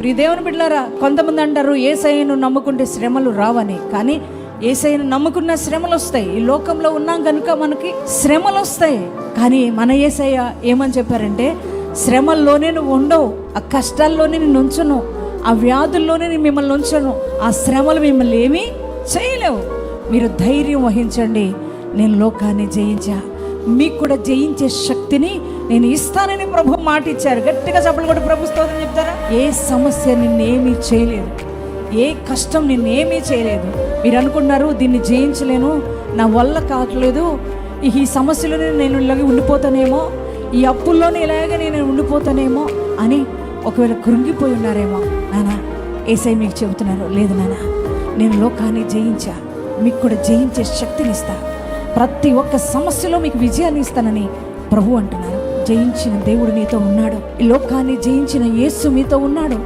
ప్రియ దేవుని బిడ్డారా కొంతమంది అంటారు ఏసైను నమ్ముకుంటే శ్రమలు రావని. కానీ ఏసైను నమ్ముకున్న శ్రమలు వస్తాయి. ఈ లోకంలో ఉన్నాం కనుక మనకి శ్రమలు వస్తాయి. కానీ మన ఏసయ్య ఏమని చెప్పారంటే శ్రమల్లోనే నువ్వు ఉండవు ఆ కష్టాల్లోనే నేను ఉంచను ఆ వ్యాధుల్లోనే నేను మిమ్మల్ని ఉంచను ఆ శ్రమలు మిమ్మల్ని ఏమీ చేయలేవు. మీరు ధైర్యం వహించండి. నేను లోకాన్ని జయించా. మీకు కూడా జయించే శక్తిని నేను ఇస్తానని ప్రభు మాట ఇచ్చారు. గట్టిగా చెప్పలు కూడా ప్రభు స్తోత్రం చెప్తారా? ఏ సమస్య నిన్నేమీ చేయలేదు. ఏ కష్టం నిన్నేమీ చేయలేదు. మీరు అనుకున్నారు దీన్ని జయించలేను నా వల్ల కావట్లేదు. ఈ- ఈ సమస్యలోనే నేను ఇలాగే ఉండిపోతానేమో ఈ అప్పుల్లోనే ఇలాగే నేను ఉండిపోతానేమో అని ఒకవేళ కృంగిపోయి ఉన్నారేమో నానా ఏసై మీకు చెబుతున్నారు. లేదు నానా నేను లోకాన్ని జయించా. మీకు కూడా జయించే శక్తిని ఇస్తా. ప్రతి ఒక్క సమస్యలో మీకు విజయాన్ని ఇస్తానని ప్రభు అంటున్నారు. జయించిన దేవుడు మీతో ఉన్నాడు. ఈ లోకాన్ని జయించిన యేసు మీతో ఉన్నాడు.